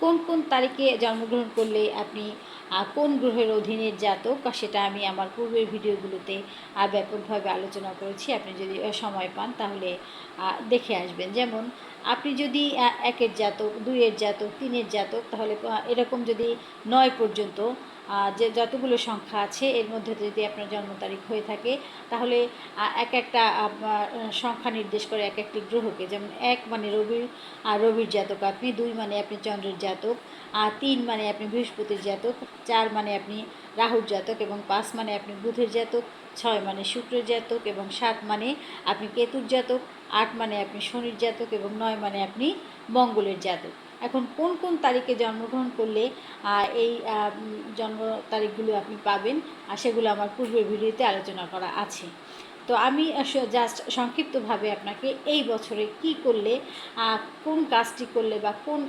কোন কোন তারিখে জন্মগ্রহণ করলে আপনি কোন গ্রহের অধীনের জাতক? সেটা আমি আমার পূর্বের ভিডিওগুলোতে ব্যাপকভাবে আলোচনা করেছি। আপনি যদি সময় পান তাহলে দেখে আসবেন। যেমন, আপনি যদি একের জাতক, দুইয়ের জাতক, তিনের জাতক, তাহলে এরকম যদি নয় পর্যন্ত যে যতগুলো সংখ্যা আছে, এর মধ্যে যদি আপনার জন্ম তারিখ হয়ে থাকে, তাহলে এক একটা সংখ্যা নির্দেশ করে এক একটি গ্রহকে। যেমন এক মানে রবির, আর রবির জাতক আপনি, দুই মানে আপনি চন্দ্রের জাতক, আর তিন মানে আপনি বৃহস্পতির জাতক, চার মানে আপনি রাহুর জাতক, এবং পাঁচ মানে আপনি বুধের জাতক, ছয় মানে শুক্রের জাতক, এবং সাত মানে আপনি কেতুর জাতক, আট মানে আপনি শনির জাতক, এবং নয় মানে আপনি মঙ্গলের জাতক। এখন কোন কোন তারিখে জন্মগ্রহণ করলে এই জন্ম তারিখগুলো আপনি পাবেন? আর সেগুলো আমার পূর্বের ভিডিওতে আলোচনা করা আছে। তো আমি জাস্ট সংক্ষিপ্তভাবে আপনাকে এই বছরে কি করলে কোন কাজটি করলে বা কোন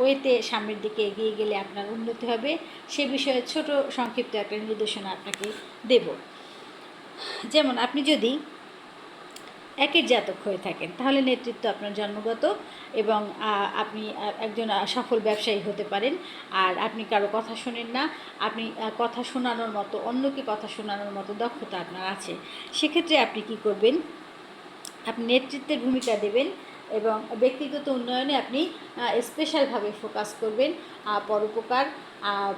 ওয়েতে সামনের দিকে এগিয়ে গেলে আপনার উন্নতি হবে, সে বিষয়ে ছোট সংক্ষিপ্ত একটা নির্দেশনা আপনাকে দেব। যেমন আপনি যদি একের জাতক হয়ে থাকেন। তাহলে নেতৃত্ব আপনার জন্মগত এবং আপনি একজন সফল ব্যবসায়ী হতে পারেন। আর আপনি কারও কথা শোনেন না। আপনি কথা শোনানোর মতো, অন্যকে কথা শোনানোর মতো দক্ষতা আপনার আছে। সেক্ষেত্রে আপনি কি করবেন? আপনি নেতৃত্বের ভূমিকা দেবেন এবং ব্যক্তিগত উন্নয়নে আপনি স্পেশালভাবে ফোকাস করবেন। পরোপকার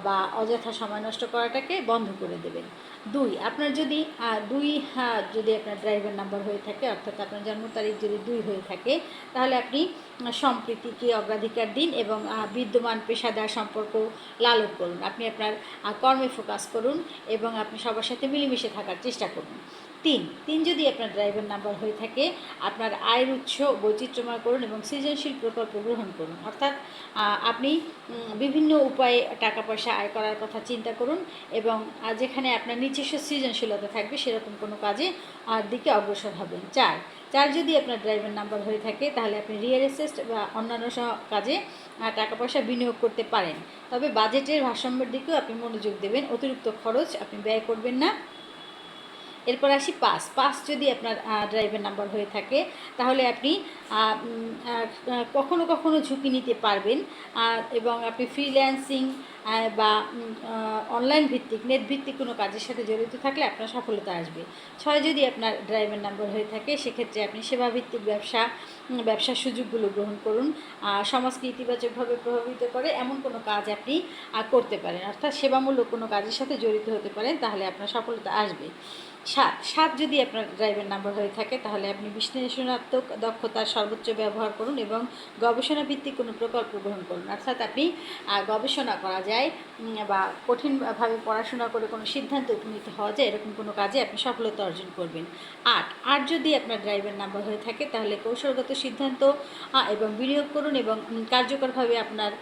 বা অযথা সময় নষ্ট করাটাকে বন্ধ করে দেবেন। দুই, আপনার যদি দুই যদি আপনার ড্রাইভার নাম্বার হয়ে থাকে, অর্থাৎ আপনার জন্ম তারিখ যদি দুই হয়ে থাকে, তাহলে আপনি সম্প্রীতিকে অগ্রাধিকার দিন এবং বিদ্যমান পেশাদার সম্পর্ক লালন করুন। আপনি আপনার কর্মে ফোকাস করুন এবং আপনি সবার সাথে মিলেমিশে থাকার চেষ্টা করুন। তিন তিন যদি আপনার ড্রাইভার নাম্বার হয়ে থাকে, আপনার আয়ের উৎস বৈচিত্র্যময় করুন এবং সৃজনশীল প্রকল্প গ্রহণ করুন। অর্থাৎ আপনি বিভিন্ন উপায়ে টাকা পয়সা আয় করার কথা চিন্তা করুন এবং যেখানে আপনার নিজস্ব সৃজনশীলতা থাকবে, সেরকম কোনো কাজে আর দিকে অগ্রসর হবেন। চার চার যদি আপনার ড্রাইভার নাম্বার হয়ে থাকে, তাহলে আপনি রিয়েল এস্টেট বা অন্যান্য সহ কাজে টাকা পয়সা বিনিয়োগ করতে পারেন। তবে বাজেটের ভারসাম্যের দিকেও আপনি মনোযোগ দেবেন, অতিরিক্ত খরচ আপনি ব্যয় করবেন না। এরপর আসি পাস। পাস যদি আপনার ড্রাইভার নাম্বার হয়ে থাকে, তাহলে আপনি কখনো কখনো ঝুঁকি নিতে পারবেন। এবং আপনি ফ্রিল্যান্সিং বা অনলাইন ভিত্তিক নেট ভিত্তিক কোনো কাজের সাথে জড়িত থাকলে আপনার সফলতা আসবে। ছয় যদি আপনার ড্রাইভার নাম্বার হয়ে থাকে, সেক্ষেত্রে আপনি সেবাভিত্তিক ব্যবসা ব্যবসার সুযোগগুলো গ্রহণ করুন। সমাজকে ইতিবাচকভাবে প্রভাবিত করে এমন কোনো কাজ আপনি করতে পারেন। অর্থাৎ সেবামূলক কোনো কাজের সাথে জড়িত হতে পারেন, তাহলে আপনার সফলতা আসবে। সাত সাত যদি আপনার ড্রাইভার নাম্বার হয়ে থাকে, তাহলে আপনি বিশ্লেষণাত্মক দক্ষতার সর্বোচ্চ ব্যবহার করুন এবং গবেষণা ভিত্তিক কোনো প্রকল্প গ্রহণ করুন। অর্থাৎ আপনি গবেষণা করা যায় বা কঠিনভাবে পড়াশোনা করে কোনো সিদ্ধান্তে উপনীত হওয়া যায়, এরকম কোনো কাজে আপনি সফলতা অর্জন করবেন। আট আট যদি আপনার ড্রাইভার নাম্বার হয়ে থাকে, তাহলে কৌশলগত সিদ্ধান্ত এবং বিনিয়োগ করুন এবং কার্যকরভাবে আপনার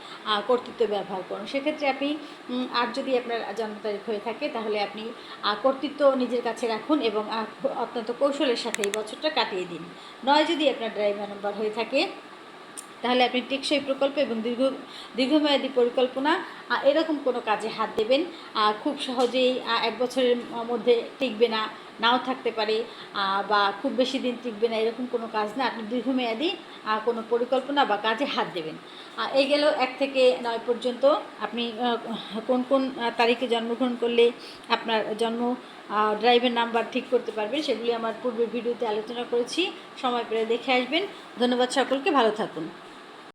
কর্তৃত্ব ব্যবহার করুন। সেক্ষেত্রে আপনি আট যদি আপনার জন্ম তারিখ হয়ে থাকে, তাহলে আপনি কর্তৃত্ব নিজের কাছে রাখুন এবং অত্যন্ত কৌশলের সাথে এই বছরটা কাটিয়ে দিন। নয় যদি আপনার ড্রাইভার নাম্বার হয়ে থাকে, তাহলে আপনি টেকসই প্রকল্প এবং দীর্ঘ, দীর্ঘমেয়াদী পরিকল্পনা এরকম কোনো কাজে হাত দেবেন। খুব সহজেই এক বছরের মধ্যে টিকবে না। নাও থাকতে পারে বা খুব বেশি দিন টিকবে না, এরকম কোনো কাজ না। আপনি দীর্ঘমেয়াদী কোনো পরিকল্পনা বা কাজে হাত দেবেন। এই গেল এক থেকে নয় পর্যন্ত। আপনি কোন কোন তারিখে জন্মগ্রহণ করলে আপনার জন্ম ড্রাইভের নাম্বার ঠিক করতে পারবেন, সেগুলি আমার পূর্বের ভিডিওতে আলোচনা করেছি। সময় পেলে দেখে আসবেন। ধন্যবাদ সকলকে, ভালো থাকুন।